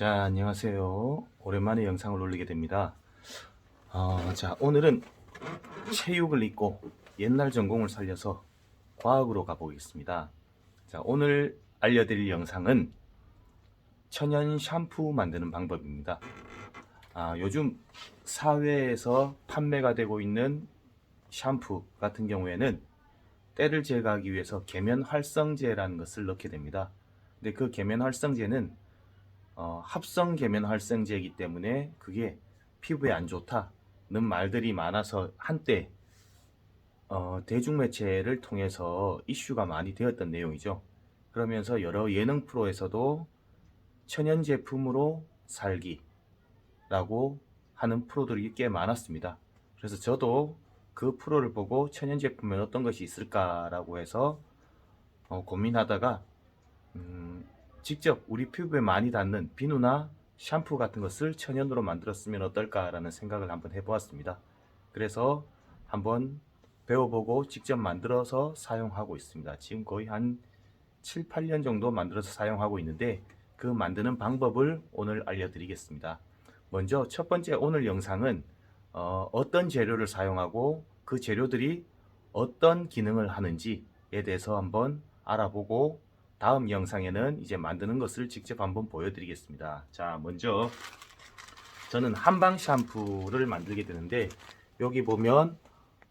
자, 안녕하세요. 오랜만에 영상을 올리게 됩니다. 어, 자, 오늘은 체육을 잊고 옛날 전공을 살려서 과학으로 가보겠습니다. 자, 오늘 알려드릴 영상은 천연 샴푸 만드는 방법입니다. 아, 요즘 사회에서 판매가 되고 있는 샴푸 같은 경우에는 때를 제거하기 위해서 계면 활성제라는 것을 넣게 됩니다. 근데 그 계면 활성제는 어, 합성 계면 활성제이기 때문에 그게 피부에 안 좋다는 말들이 많아서 한때 어, 대중매체를 통해서 이슈가 많이 되었던 내용이죠. 그러면서 여러 예능 프로에서도 천연 제품으로 살기라고 하는 프로들이 꽤 많았습니다. 그래서 저도 그 프로를 보고 천연 제품에 어떤 것이 있을까라고 해서 어, 고민하다가 음, 직접 우리 피부에 많이 닿는 비누나 샴푸 같은 것을 천연으로 만들었으면 어떨까라는 생각을 한번 해보았습니다. 그래서 한번 배워보고 직접 만들어서 사용하고 있습니다. 지금 거의 한 7, 8년 정도 만들어서 사용하고 있는데 그 만드는 방법을 오늘 알려드리겠습니다. 먼저 첫 번째 오늘 영상은 어, 떤 재료를 사용하고 그 재료들이 어떤 기능을 하는지에 대해서 한번 알아보고 다음 영상에는 이제 만드는 것을 직접 한번 보여드리겠습니다. 자, 먼저 저는 한방 샴푸를 만들게 되는데 여기 보면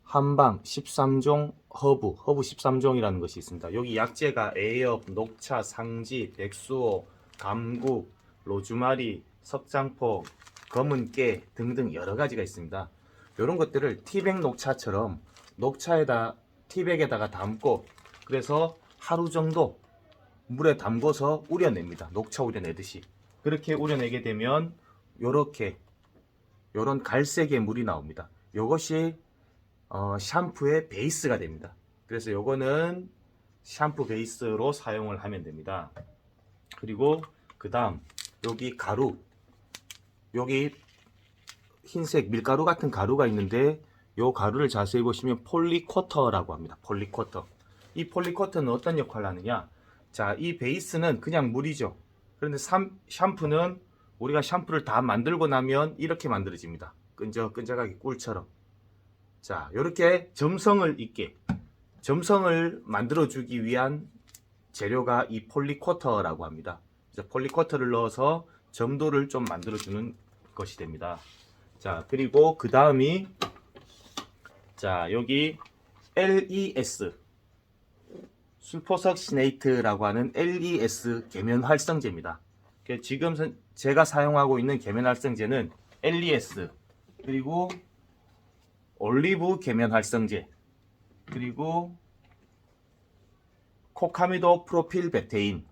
한방 13종 허브, 허브 13종이라는 것이 있습니다. 여기 약재가 에이업, 녹차, 상지, 백수호, 감국, 로즈마리, 석장포, 검은깨 등등 여러 가지가 있습니다. 이런 것들을 티백 녹차처럼 녹차에다 티백에다가 담고 그래서 하루 정도 물에 담궈서 우려냅니다. 녹차 우려내듯이. 그렇게 우려내게 되면 요렇게 요런 갈색의 물이 나옵니다. 요것이 어, 샴푸의 베이스가 됩니다. 그래서 요거는 샴푸 베이스로 사용을 하면 됩니다. 그리고 그 다음 여기 가루 여기 흰색 밀가루 같은 가루가 있는데 요 가루를 자세히 보시면 폴리쿼터라고 합니다. 폴리쿼터. 이 폴리쿼터는 어떤 역할을 하느냐? 자, 이 베이스는 그냥 물이죠. 그런데 삼, 샴푸는 우리가 샴푸를 다 만들고 나면 이렇게 만들어집니다. 끈적끈적하게 꿀처럼. 자, 이렇게 점성을 있게 점성을 만들어주기 위한 재료가 이 폴리쿼터라고 합니다. 폴리쿼터를 넣어서 점도를 좀 만들어주는 것이 됩니다. 자, 그리고 그 다음이 자, 여기 LES 술포석 시네이트라고 하는 LES 계면 활성제입니다. 그 지금 선- 제가 사용하고 있는 계면 활성제는 LES 그리고 올리브 계면 활성제 그리고 코카미도 프로필 베테인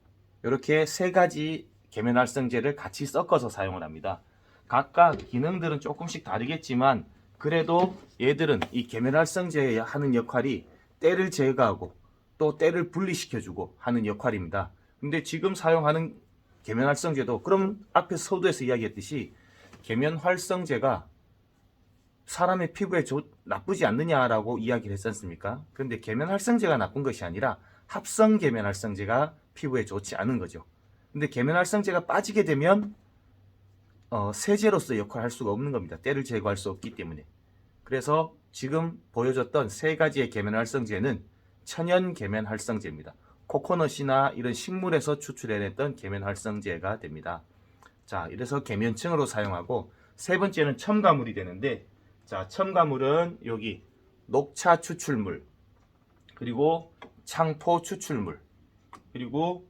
이렇게 세 가지 계면 활성제를 같이 섞어서 사용을 합니다. 각각 기능들은 조금씩 다르겠지만 그래도 얘들은 이 계면 활성제에 하는 역할이 때를 제거하고 또 때를 분리시켜주고 하는 역할입니다. 근데 지금 사용하는 계면 활성제도 그럼 앞에 서두에서 이야기했듯이 계면 활성제가 사람의 피부에 좋, 나쁘지 않느냐라고 이야기를 했지 않습니까? 그런데 계면 활성제가 나쁜 것이 아니라 합성 계면 활성제가 피부에 좋지 않은 거죠. 근데 계면 활성제가 빠지게 되면 어, 세제로서 역할을 할 수가 없는 겁니다. 때를 제거할 수 없기 때문에. 그래서 지금 보여줬던 세 가지의 계면 활성제는 천연 계면 활성제입니다. 코코넛이나 이런 식물에서 추출해냈던 계면 활성제가 됩니다. 자, 이래서 계면층으로 사용하고 세 번째는 첨가물이 되는데 자, 첨가물은 여기 녹차 추출물 그리고 창포 추출물 그리고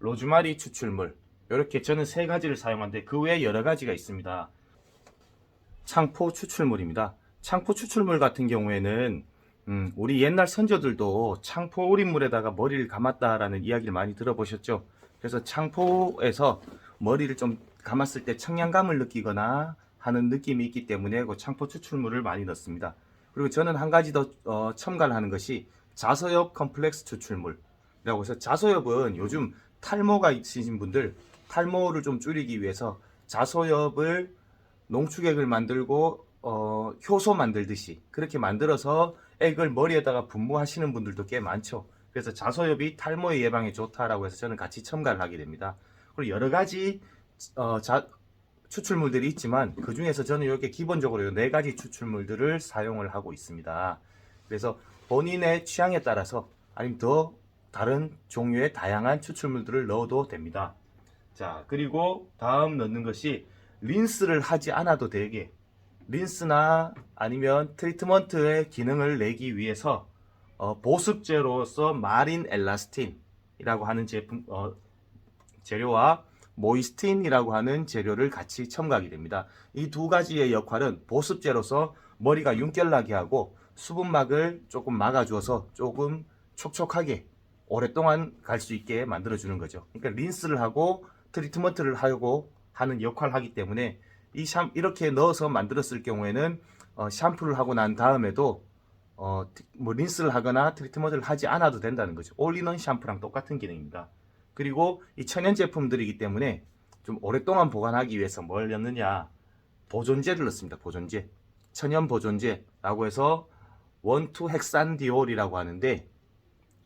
로즈마리 추출물 이렇게 저는 세 가지를 사용하는데 그 외에 여러 가지가 있습니다. 창포 추출물입니다. 창포 추출물 같은 경우에는 음, 우리 옛날 선조들도 창포 우린물에다가 머리를 감았다라는 이야기를 많이 들어보셨죠? 그래서 창포에서 머리를 좀 감았을 때 청량감을 느끼거나 하는 느낌이 있기 때문에 그 창포 추출물을 많이 넣습니다. 그리고 저는 한 가지 더 어, 첨가를 하는 것이 자소엽 컴플렉스 추출물이라고 해서 자소엽은 요즘 탈모가 있으신 분들 탈모를 좀 줄이기 위해서 자소엽을 농축액을 만들고 어, 효소 만들듯이 그렇게 만들어서 액을 머리에다가 분무하시는 분들도 꽤 많죠. 그래서 자소엽이 탈모의 예방에 좋다라고 해서 저는 같이 첨가를 하게 됩니다. 그리고 여러 가지 어, 자, 추출물들이 있지만 그 중에서 저는 이렇게 기본적으로 이네 가지 추출물들을 사용을 하고 있습니다. 그래서 본인의 취향에 따라서 아니면 더 다른 종류의 다양한 추출물들을 넣어도 됩니다. 자, 그리고 다음 넣는 것이 린스를 하지 않아도 되게 린스나 아니면 트리트먼트의 기능을 내기 위해서 어, 보습제로서 마린 엘라스틴이라고 하는 제품 어, 재료와 모이스틴이라고 하는 재료를 같이 첨가하게 됩니다. 이 두 가지의 역할은 보습제로서 머리가 윤결나게 하고 수분막을 조금 막아주어서 조금 촉촉하게 오랫동안 갈 수 있게 만들어주는 거죠. 그러니까 린스를 하고 트리트먼트를 하고 하는 역할을 하기 때문에 이 샴, 이렇게 넣어서 만들었을 경우에는 어, 샴푸를 하고 난 다음에도 어, 티- 뭐 린스를 하거나 트리트먼트를 하지 않아도 된다는 거죠. 올리는 샴푸랑 똑같은 기능입니다. 그리고 이 천연 제품들이기 때문에 좀 오랫동안 보관하기 위해서 뭘 넣느냐 보존제를 넣습니다. 보존제 천연 보존제라고 해서 원투 헥산디올이라고 하는데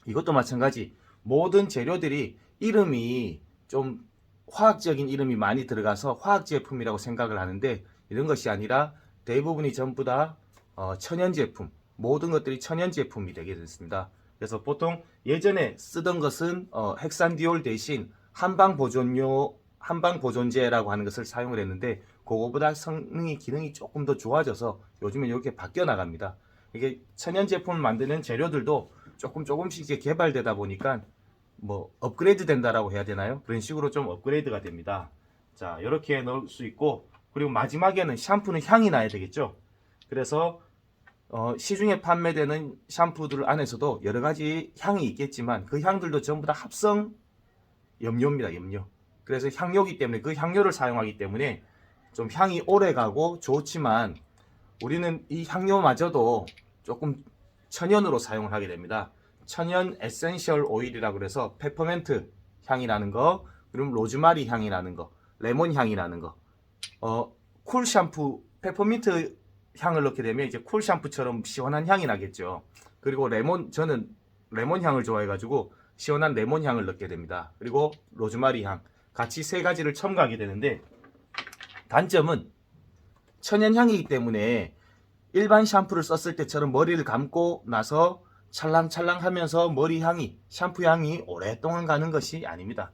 이것도 마찬가지 모든 재료들이 이름이 좀 화학적인 이름이 많이 들어가서 화학 제품이라고 생각을 하는데 이런 것이 아니라 대부분이 전부 다 어, 천연 제품 모든 것들이 천연 제품이 되게 됐습니다. 그래서 보통 예전에 쓰던 것은 어, 헥산디올 대신 한방 보존료 한방 보존제라고 하는 것을 사용을 했는데 그거보다 성능이 기능이 조금 더 좋아져서 요즘에 이렇게 바뀌어 나갑니다. 이게 천연 제품을 만드는 재료들도 조금 조금씩 개발되다 보니까 뭐 업그레이드 된다라고 해야 되나요? 그런 식으로 좀 업그레이드가 됩니다. 자, 이렇게 넣을 수 있고 그리고 마지막에는 샴푸는 향이 나야 되겠죠. 그래서 어, 시중에 판매되는 샴푸들 안에서도 여러 가지 향이 있겠지만 그 향들도 전부 다 합성 염료입니다. 염료. 그래서 향료기 때문에 그 향료를 사용하기 때문에 좀 향이 오래 가고 좋지만 우리는 이 향료마저도 조금 천연으로 사용을 하게 됩니다. 천연 에센셜 오일이라고 그래서 페퍼멘트 향이 나는 거, 그리고 로즈마리 향이 나는 거, 레몬 향이 나는 거. 어, 쿨 샴푸 페퍼민트 향을 넣게 되면 이제 쿨 샴푸처럼 시원한 향이 나겠죠. 그리고 레몬 저는 레몬 향을 좋아해 가지고 시원한 레몬 향을 넣게 됩니다. 그리고 로즈마리 향 같이 세 가지를 첨가하게 되는데 단점은 천연 향이기 때문에 일반 샴푸를 썼을 때처럼 머리를 감고 나서 찰랑찰랑 하면서 머리 향이, 샴푸 향이 오랫동안 가는 것이 아닙니다.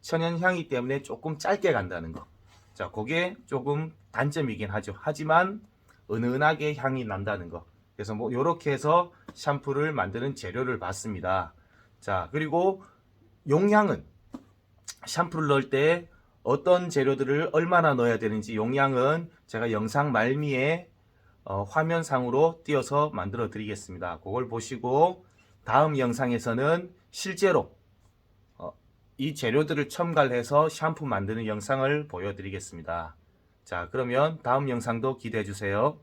천연 향이기 때문에 조금 짧게 간다는 거. 자, 그게 조금 단점이긴 하죠. 하지만 은은하게 향이 난다는 거. 그래서 뭐 요렇게 해서 샴푸를 만드는 재료를 봤습니다. 자, 그리고 용량은 샴푸를 넣을 때 어떤 재료들을 얼마나 넣어야 되는지 용량은 제가 영상 말미에 어, 화면상으로 띄어서 만들어 드리겠습니다. 그걸 보시고 다음 영상에서는 실제로 어, 이 재료들을 첨가를 해서 샴푸 만드는 영상을 보여드리겠습니다. 자, 그러면 다음 영상도 기대해 주세요.